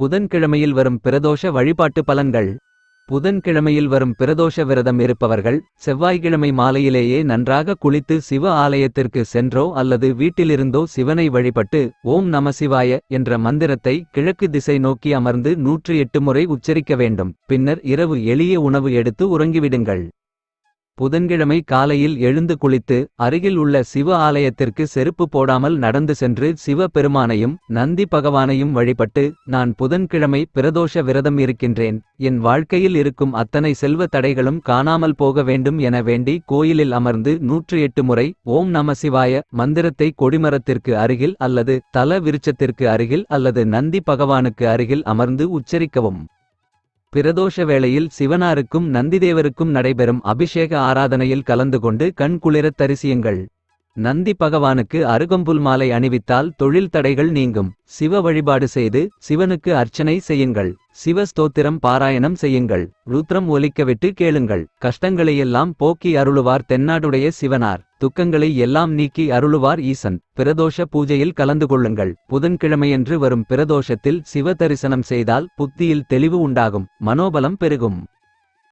புதன்கிழமையில் வரும் பிரதோஷ வழிபாட்டு பலன்கள். புதன்கிழமையில் வரும் பிரதோஷ விரதம் இருப்பவர்கள் செவ்வாய்க்கிழமை மாலையிலேயே நன்றாக குளித்து சிவ ஆலயத்திற்கு சென்றோ அல்லது வீட்டிலிருந்தோ சிவனை வழிபட்டு ஓம் நமசிவாய என்ற மந்திரத்தை கிழக்கு திசை நோக்கி அமர்ந்து நூற்று எட்டு முறை உச்சரிக்க வேண்டும். பின்னர் இரவு எளிய உணவு எடுத்து உறங்கிவிடுங்கள். புதன்கிழமை காலையில் எழுந்து குளித்து அருகில் உள்ள சிவ ஆலயத்திற்கு செருப்பு போடாமல் நடந்து சென்று சிவ பெருமானையும் நந்தி பகவானையும் வழிபட்டு நான் புதன்கிழமை பிரதோஷ விரதம் இருக்கின்றேன். என் வாழ்க்கையில் இருக்கும் அத்தனை செல்வ தடைகளும் காணாமல் போக வேண்டும் என வேண்டி கோயிலில் அமர்ந்து நூற்று எட்டு முறை ஓம் நம சிவாய மந்திரத்தை கொடிமரத்திற்கு அருகில் அல்லது தல விருட்சத்திற்கு அருகில் அல்லது நந்தி பகவானுக்கு அருகில் அமர்ந்து உச்சரிக்கவும். பிரதோஷ வேளையில் சிவனாருக்கும் நந்திதேவருக்கும் நடைபெறும் அபிஷேக ஆராதனையில் கலந்து கொண்டு கண் குளிரத் தரிசியுங்கள். நந்தி பகவானுக்கு அருகம்புல் மாலை அணிவித்தால் தொழில் தடைகள் நீங்கும். சிவ வழிபாடு செய்து சிவனுக்கு அர்ச்சனை செய்யுங்கள். சிவ ஸ்தோத்திரம் பாராயணம் செய்யுங்கள். ருத்ரம் ஒலிக்கவிட்டு கேளுங்கள். கஷ்டங்களையெல்லாம் போக்கி அருளுவார் தென்னாடுடைய சிவனார். துக்கங்களை எல்லாம் நீக்கி அருளுவார் ஈசன். பிரதோஷ பூஜையில் கலந்து கொள்ளுங்கள். புதன்கிழமையன்று வரும் பிரதோஷத்தில் சிவ தரிசனம் செய்தால் புத்தியில் தெளிவு உண்டாகும். மனோபலம் பெருகும்.